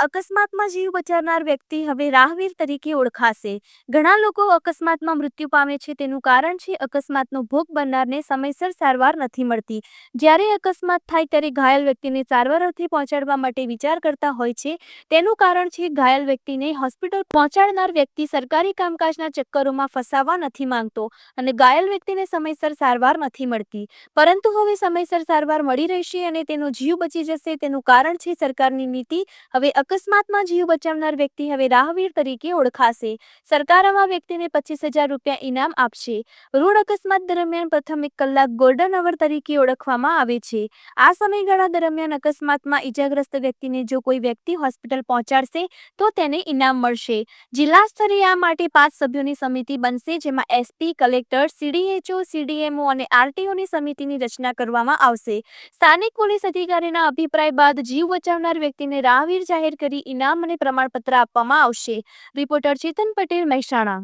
અકસ્માતમાં જીવ બચાવનાર વ્યક્તિ હવે રાહવીર તરીકે ઓળખાશે. ઘણા લોકો અકસ્માતમાં મૃત્યુ પામે છે, તેનું કારણ છે, અકસ્માતનો ભોગ બનનારને સમયસર સારવાર નથી મળતી. જ્યારે અકસ્માત થાય ત્યારે ઘાયલ વ્યક્તિને સારવાર અર્થે પહોંચાડવા માટે વિચાર કરતા હોય છે. તેનું કારણ છે, ઘાયલ વ્યક્તિને હોસ્પિટલ પહોંચાડનાર વ્યક્તિ સરકારી કામકાજના ચક્કરોમાં ફસાવા નથી માંગતો અને ઘાયલ વ્યક્તિને સમયસર સારવાર નથી મળતી. પરંતુ હવે સમયસર સારવાર મળી રહેશે અને તેનો જીવ બચી જશે. તેનું કારણ છે, સરકારની નીતિ. હવે અકસ્માતમાં જીવ બચાવનાર વ્યક્તિ હવે રાહવીર તરીકે ઓળખાશે. સરકાર આવા વ્યક્તિને પચીસ હજાર રૂપિયા ઇનામ આપશે. રોડ અકસ્માત દરમિયાન પ્રથમ એક કલાક ગોલ્ડન અવર તરીકે ઓળખવામાં આવે છે. આ સમયગાળા દરમિયાન અકસ્માતમાં ઈજાગ્રસ્ત વ્યક્તિને જો કોઈ વ્યક્તિ હોસ્પિટલ પહોંચાડશે, તો તેને ઇનામ મળશે. જિલ્લા સ્તરે આ માટે પાંચ સભ્યોની સમિતિ બનશે, જેમાં એસપી, કલેક્ટર સીડીએચઓ સીડીએમઓ અને આરટીઓની સમિતિની રચના કરવામાં આવશે. સ્થાનિક પોલીસ અધિકારીના અભિપ્રાય બાદ જીવ બચાવનાર વ્યક્તિને રાહવીર જાહેર કરી ઇનામ અને પ્રમાણપત્ર આપવામાં આવશે. રિપોર્ટર ચેતન પટેલ મહેસાણા.